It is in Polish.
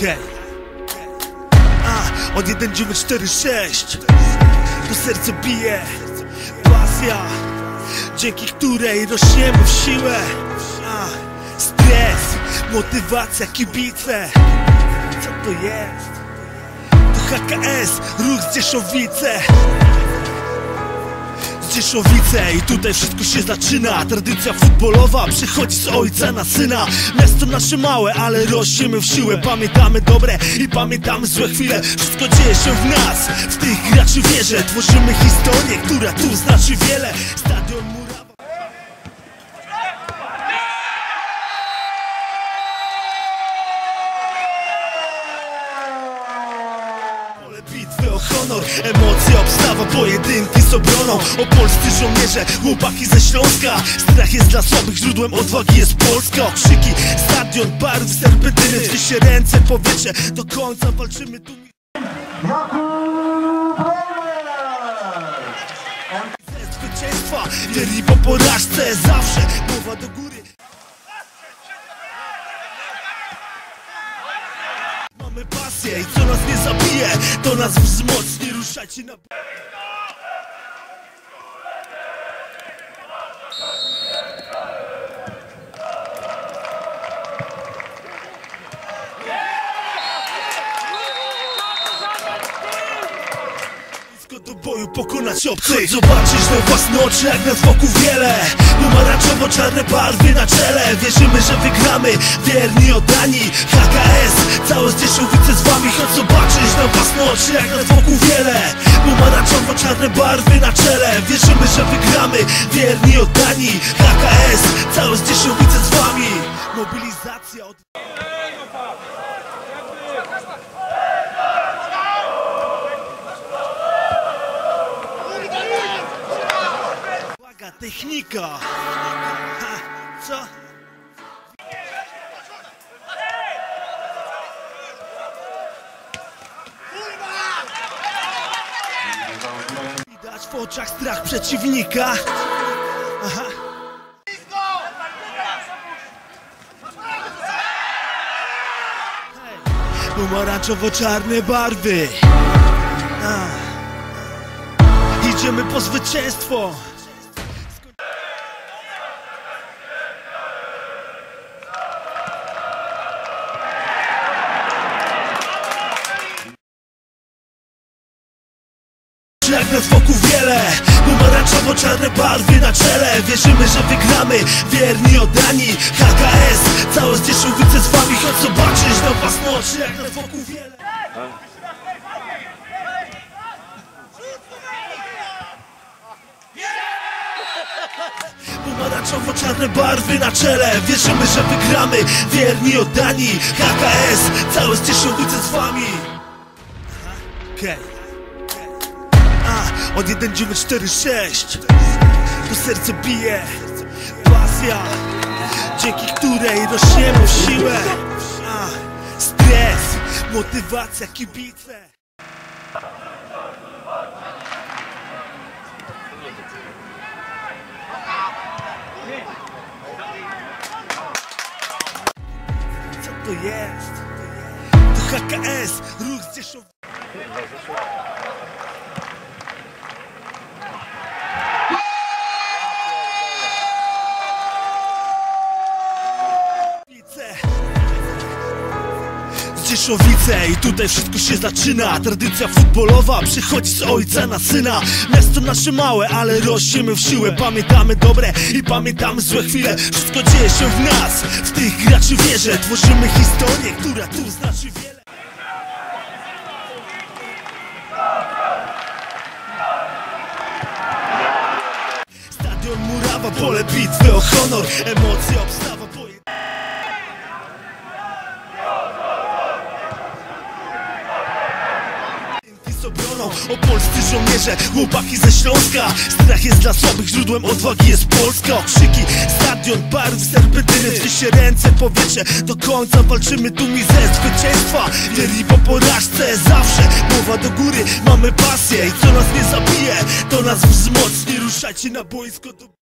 Okej. A, od 1946 To serce bije. Pasja Dzięki której rośniemy w siłę. A, Stres Motywacja, kibice. Co to jest? To HKS, ruch z Dzieszowice z Dzieszowice i tutaj wszystko się zaczyna. Tradycja futbolowa przychodzi z ojca na syna. Miasto nasze małe, ale rośniemy w siłę. Pamiętamy dobre i pamiętamy złe chwile. Wszystko dzieje się w nas, w tych graczy wierzę. Tworzymy historię, która tu znaczy wiele. Stadion Murawa. Bitwy o honor, emocje, obstawa, pojedynki z obroną Opolscy żołnierze, chłopaki ze Śląska. Strach jest dla słabych, źródłem odwagi jest Polska. Okrzyki, stadion, barw, serpentyny Trzy ręce, powietrze, do końca walczymy tu. Ze zwycięstwa, wierni po porażce Zawsze głowa do góry. Mamy pasję i co nas nie zabije To nas wzmocni, ruszajcie na... boju pokonać obcych Zobaczysz na własne oczy jak nas wokół wiele. Pomarańczowo-czarne barwy na czele. Wierzymy, że wygramy, wierni oddani. HKS, całe Zdzieszowice z wami. Choć zobaczysz na własne oczy jak nas wokół wiele. Pomarańczowo-czarne barwy na czele. Wierzymy, że wygramy, wierni oddani. HKS, całe Zdzieszowice z wami. Mobilizacja od... Technika! Ha, co? Widać w oczach strach przeciwnika. Pomarańczowo-czarne barwy. Idziemy po zwycięstwo. Nas wokół wiele. Pomarańczowo-czarne barwy na czele. Wierzymy, że wygramy. Wierni oddani. HKS Całe Zdzieszowice z wami. Choć zobaczysz na własne oczy Jak nas wokół wiele. Pomarańczowo-czarne barwy na czele. Wierzymy, że wygramy. Wierni oddani. HKS Całe Zdzieszowice z wami. Okej. A, od 1946 To serce bije. Pasja Dzięki której rośniemy w siłę. A, Stres Motywacja, kibice. Co to jest? To HKS, ruch z Dzieszowic Dzieszowice i tutaj wszystko się zaczyna. Tradycja futbolowa przychodzi z ojca na syna. Miasto nasze małe, ale rośniemy w siłę. Pamiętamy dobre i pamiętamy złe chwile. Wszystko dzieje się w nas, w tych graczy wierzę. Tworzymy historię, która tu znaczy wiele. Stadion Murawa, pole bitwy o honor. Emocje, obstawa, żołnierze, chłopaki ze Śląska. Strach jest dla słabych, źródłem odwagi jest Polska. Okrzyki, stadion, barw, serpentyny Trzy ręce, powietrze, do końca walczymy tu mi ze zwycięstwa. Wierni po porażce, zawsze głowa do góry. Mamy pasję i co nas nie zabije, to nas wzmocni. Ruszajcie na boisko do...